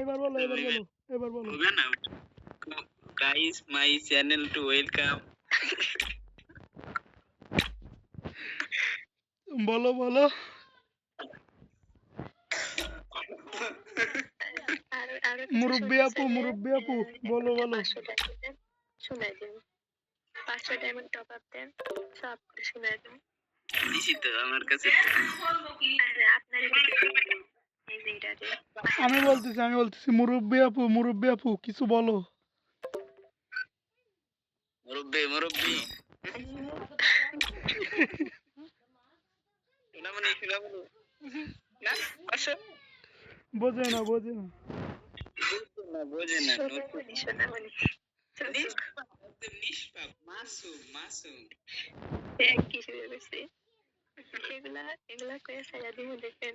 এবার বলো এবার বলো এবার বলো। হবে না guys my channel to welcome বলো বলো। মুরব্বি আপু মুরব্বি আপু বলো বলো। শুনে দিন পাঁচশো ডায়মন্ড টপ আপ দেন সব শুনে দিন আমার কাছে আপনার আমি বলতেছি আমি বলতেছি মুরব্বি আপু মুরব্বি আপু কিছু বলো। মুরব্বি মুরব্বি। বোঝে না বোঝে না। বোঝে না সোনামণি সোনামণি। নিষ্পাপ মাসুম মাসুম। এক কি শুরু করছে এগুলা এগুলা করে সাজা দিব দেখেন।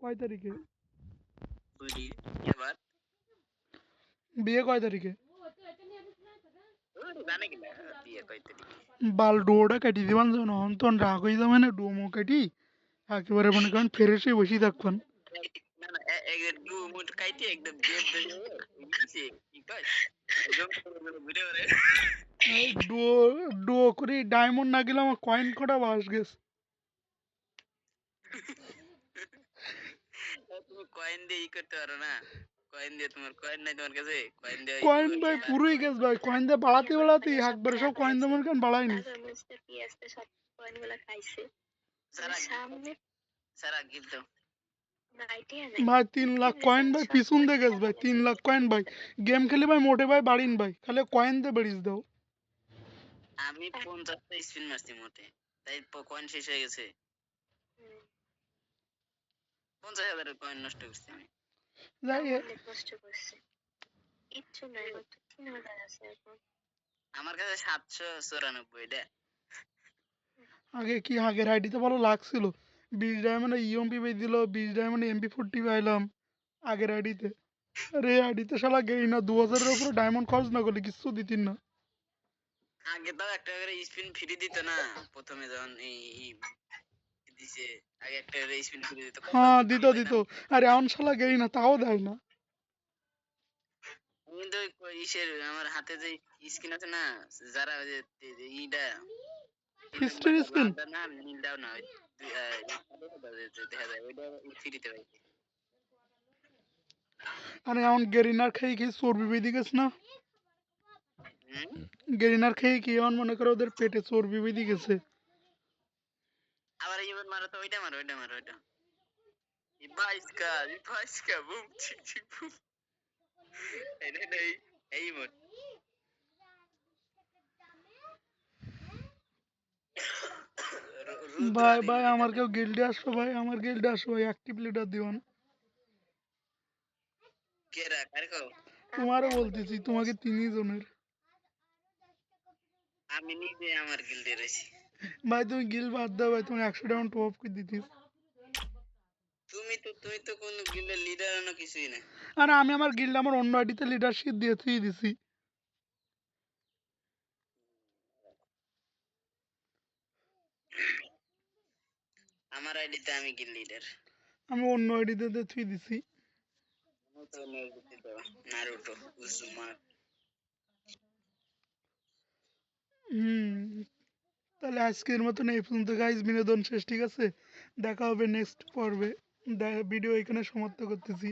কয় তারিখে বিয়ে কয় তারিখে বাল ডোটা কাটি দিবান যখন অন্তন রাগ হয়ে যাবে না ডোমো কাটি একেবারে মনে করেন ফেরেসে বসে থাকবেন ডো করে ডায়মন্ড না গেলে আমার কয়েন কটা বাস গেছে কয়েন দিয়ে ই করতে পারো না। কয়েন দিয়ে তোমার কয়েন নাই তোমার কাছে? কয়েন দিয়ে কয়েন ভাই পুরোই গেছে ভাই কয়েন দিয়ে বাড়াতে বাড়াতে একবারে সব কয়েন সব কয়েনগুলা খাইছে সামনে সারা গিফট দাও। ভাই তিন লাখ কয়েন ভাই পিছন দিয়ে গেছে ভাই তিন লাখ কয়েন ভাই। গেম খেলে ভাই মোটে ভাই বাড়িন ভাই খালি কয়েন দিয়ে বেড়িস দাও। আমি পঞ্চাশটা স্পিন মারছি মোটে তাই কয়েন শেষ হয়ে গেছে। পঞ্চাশ হাজারের কয়েন নষ্ট করছি আমি। যাই এ- অনেক কষ্ট করছে। কিচ্ছু নাই তিন হাজার আছে এখন। আমার কাছে সাতশো চুরানব্বইটা আগে কি আগের আইডিতে ভালো লাগছিল? বিশ ডায়মন্ডে ইএমপি পেয়ে দিল বিশ ডায়মন্ডে এমপি ফোরটি পাইলাম আগের আইডিতে আরে আইডিতে শালা গেই না দু হাজারের উপরে ডায়মন্ড খরচ না করলে কিচ্ছু দিতিন না। আগে তাও একটা করে স্পিন ফ্রি দিত না প্রথমে যখন এই দিছে আগে একটা করে স্পিন ফ্রি দিত হ্যাঁ দিত দিত। আরে এখন শালা গেই না তাও দেয় না। কিন্তু ইসের আমার হাতে যে স্কিন আছে না যারা ইটা? লালটা না না দেখা যায় ওইটা ফ্রিতে পাই আরে এখন গেরিনার খেয়ে খেয়ে চর্বি বেঁধে গেছে না? গেরিনার খেয়ে কি এখন মনে করো ওদের পেটে চর্বি বেঁধে গেছে? মারো তো ওইটা মারো ওইটা মারো ওইটা ইবাইসকা ইবাইসকা বুম চিক চিক বুম এই এই এই মোট ভাই ভাই আমার কেউ গিল্ডে আসো ভাই আমার গিল্ডে আসো ভাই অ্যাক্টিভ লিডার দিওন কেরা কারে কও তোমারও বলতেছি তোমাকে তিনই জনের আমি নিজে আমার গিল্ডে রয়েছি। ভাই তুমি গিল বাদ দাও ভাই তুমি একশো ডাউন টপ করে দিতিস তুমি তো তুমি তো কোন গিল্ডের লিডার না কিছুই না। আর আমি আমার গিল্ড আমার অন্য আইডিতে লিডারশিপ দিয়ে থুই দিছি। আমার আইডিতে আমি গিল লিডার আমি অন্য আইডিতে দিছি তো নেতৃত্ব নারুটো উজুমা হুম তাহলে আজকের মতন এই পর্যন্ত গাইজ বিনোদন শেষ, ঠিক আছে? দেখা হবে নেক্সট পর্বে। ভিডিও এখানে সমাপ্ত করতেছি।